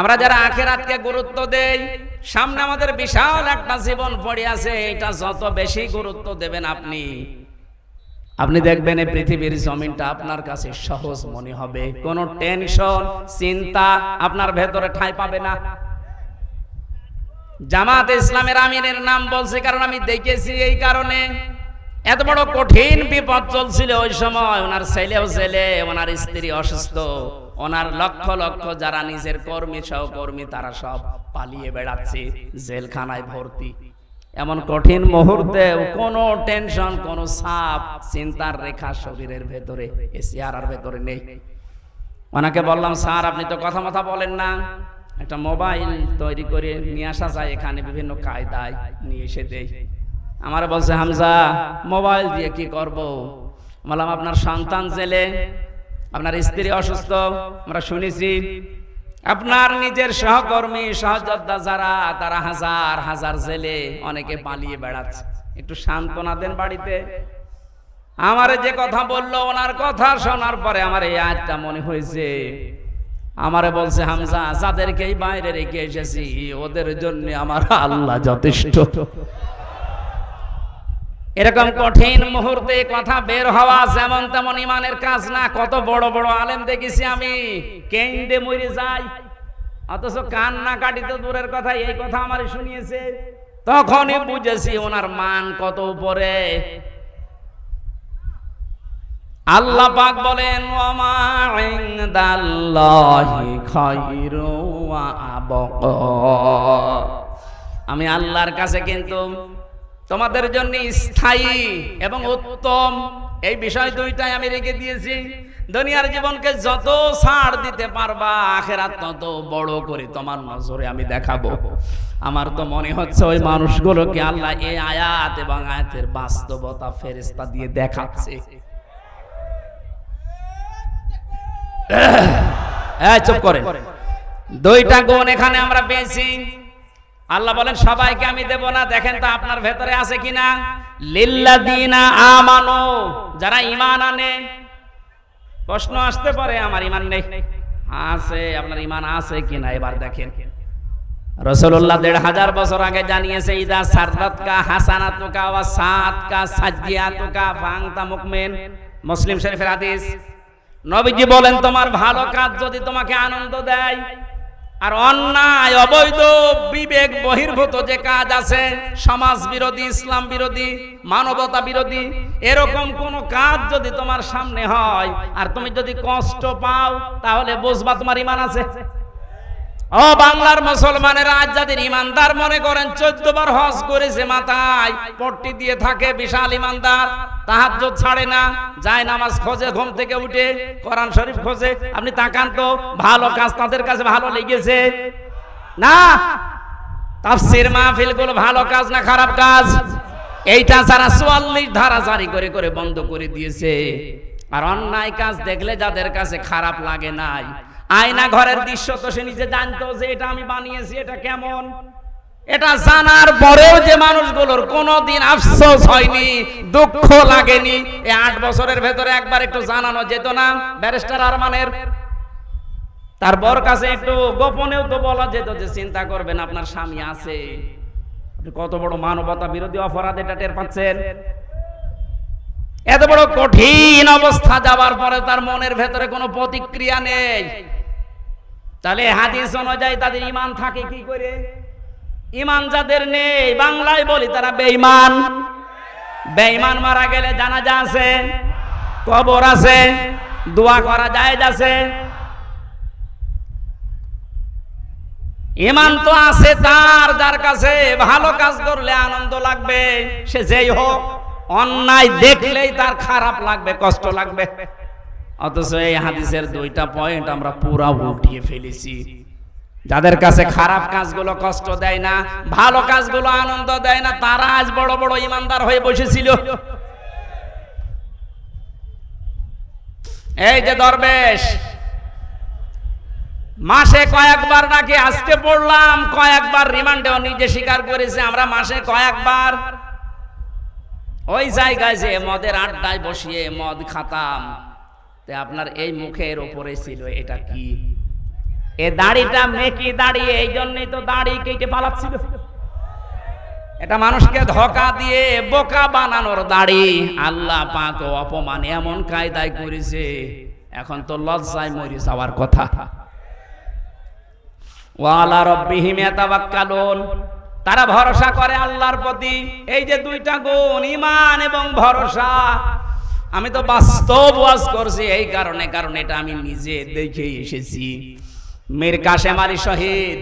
আমরা যারা আখের আখেরাতকে গুরুত্ব দেই, সামনে আমাদের বিশাল একটা জীবন পড়ে আছে, এটা যত বেশি গুরুত্ব দেবেন আপনি। আপনি দেখবেন এই পৃথিবীর জমিনটা আপনার কাছে সহজ মনে হবে। কোনো টেনশন, চিন্তা আপনার ভেতরে ঠাঁই পাবে না। জামাত ইসলামের আমিনের নাম বলছে, কারণ আমি দেখেছি এই কারণে। এত বড় কঠিন বিপদ চলছিল ওই সময়, ওনার ছেলেও ছেলে, ওনার স্ত্রী অসুস্থ। ওনার লক্ষ লক্ষ যারা নিজের কর্মী, সহকর্মী, তারা সব পালিয়ে বেড়াচ্ছে, জেলখানায় ভর্তি। এমন কঠিন মুহূর্তে কোনো টেনশন, কোনো সাপ চিন্তার রেখা শরীরের ভেতরে এ ভেতরে নেই। ওনাকে বললাম, স্যার, আপনি তো কথা মথা বলেন না। একটা মোবাইল তৈরি করে নিয়ে আসা যায়, এখানে বিভিন্ন কায়দায় নিয়ে এসে দেই। আমার বলছে, হামজা, মোবাইল দিয়ে কি করব? বললাম, আপনার সন্তান জেলে আপনার স্ত্রী অসুস্থ, আমরা শুনেছি। আপনার নিজের সহকর্মী সহযোদ্ধা যারা, তারা হাজার হাজার জেলে অনেকে পালিয়ে বেড়াচ্ছে। একটু সান্ত্বনা দেন বাড়িতে। আমারে যে কথা বলল, ওনার কথা শোনার পরে আমার এই আজটা মনে হয়েছে। আমারে বলছে, হামজা যাদেরকে বাইরে রেখে এসেছি, ওদের জন্য আমার আল্লাহ যথেষ্ট। এরকম কঠিন মুহূর্তে কথা বের হওয়া যেমন তেমন ইমানের কাজ না, কত বড় বড় আলেম দেখেছি আমি। কেন্দ্রে মরে যাই অথচ কান না কাটিতে দূরের কথা, এই কথা আমার শুনিয়েছে। তখনই বুঝেছি ওনার মান কত উপরে। আল্লাহ পাক বলেন আমি আল্লাহর কাছে কিন্তু তোমাদের জন্য স্থায়ী এবং উত্তম। এই বিষয় দুইটাই আমি রেখে দিয়েছি। দুনিয়ার জীবনকে যত ছাড় দিতে পারবা আখেরাত তত বড় করে তোমার নজরে আমি দেখাবো। আমার তো মনে হচ্ছে ওই মানুষগুলোকে আল্লাহ এই আয়াত এবং আয়াতের বাস্তবতা ফেরেস্তা দিয়ে দেখাচ্ছে। এই চুপ করে। দুইটা গুণ এখানে আমরা পেয়েছি। আল্লাহ বলেন, সবাইকে আমি দেব না। দেখেন তো আপনার ভেতরে আছে কিনা? লিল্লাদিনা আমানো। যারা ইমান আনে, প্রশ্ন আসতে পারে, আমার ইমান নেই। আছে, আপনার ইমান আছে কিনা? এবার দেখেন। রসুল্লাহ দেড় হাজার বছর আগে জানিয়েছে, ইদা সারদাত কা হাসানাতুকা ওয়া সাত কা সাজ্জিয়াতুকা ফাংতা মুকমিন। মুসলিম শরীফের হাদিস। নবীজি বলেন, তোমার ভালো কাজ যদি তোমাকে আনন্দ দেয় আর অন্যায়, অবৈধ, বিবেক বহির্ভূত যে কাজ আছে, সমাজ বিরোধী, ইসলাম বিরোধী, মানবতা বিরোধী, এরকম কোন কাজ যদি তোমার সামনে হয়, আর তুমি যদি কষ্ট পাও, তাহলে বুঝবা তোমার ইমান আছে। ও বাংলার মুসলমানেরা, আজ যাদের ইমানদার মনে করেন চোদ্দ বার হজ করেছে মাথায়, পট্টি দিয়ে থাকে বিশাল ইমানদার, তাহাজ্জুদ ছাড়ে না, যায় নামাজ খোঁজে, ঘুম থেকে উঠে, কোরআন শরীফ খোঁজে, আপনি তাকান তো, ভালো কাজ তাদের কাছে ভালো লেগেছে? না? তাফসির মাহফিলগুলো ভালো কাজ না খারাপ কাজ? এইটা যারা চুয়াল্লিশ ধারা জারি করে করে বন্ধ করে দিয়েছে। আর অন্যায় কাজ দেখলে যাদের কাছে খারাপ লাগে নাই আয়না ঘরের দৃশ্য তো সে নিজে জানতো যে এটা আমি বানিয়েছি, এটা কেমন? এটা জানার পরেও যে মানুষগুলোর কোনোদিন আফসোস হয়নি, দুঃখ লাগেনি। এই আট বছরের ভেতরে একবার একটু জানানো যেত না, ব্যারিস্টার আরমানের। তার বর কাছে একটু গোপনেও তো বলা যেত যে চিন্তা করবেন, আপনার স্বামী আছে। কত বড় মানবতা বিরোধী অপরাধ এটা টের পাচ্ছেন? এত বড় কঠিন অবস্থা যাওয়ার পরে তার মনের ভেতরে কোনো প্রতিক্রিয়া নেই। তাহলে হাদিস অনুযায়ী তাদের ইমান থাকে কি করে? ইমান যাদের নেই, বাংলায় বলি তারা বেঈমান। বেঈমান মারা গেলে জানাজা আছে, কবর আছে, দোয়া করা যায় আছে। ইমান তো আছে তার, যার কাছে ভালো কাজ করলে আনন্দ লাগবে, সে যেই হোক, অন্যায় দেখলেই তার খারাপ লাগবে, কষ্ট লাগবে। অথচ এই হাদিসের দুইটা পয়েন্ট আমরা পুরা উঠিয়ে ফেলেছি। যাদের কাছে খারাপ কাজগুলো কষ্ট দেয় না ভালো কাজগুলো আনন্দ দেয় না তারা আজ বড় বড় ইমানদার হয়ে বসেছিল। এই যে দরবেশ। মাসে কয়েকবার নাকি আজকে পড়লাম কয়েকবার রিমান্ডেও নিজে স্বীকার করেছে আমরা মাসে কয়েকবার। ওই জায়গায় যে মদের আড্ডায় বসিয়ে মদ খাতাম। তে আপনার এই মুখের ওপরে ছিল, এটা কি? এ দাড়িটা মেকি দাড়ি এই জন্যই তো দাড়ি কেটে পালাচ্ছিল এটা মানুষকে ধোকা দিয়ে বোকা বানানোর দাড়ি। আল্লাহ পাক অপমান এমন কায়দায় করেছে, এখন তো লজ্জায় মরি যাওয়ার কথা। ওয়ালা রব্বিহিম ইয়াতাওয়াক্কালুন, তারা ভরসা করে আল্লাহর প্রতি। এই যে দুইটা গুণ, ঈমান এবং ভরসা আমি তো বাস্তব ওয়াজ করছি, এই কারণে, কারণ এটা আমি নিজে দেখে এসেছি। মীর কাশেম আলী শহীদ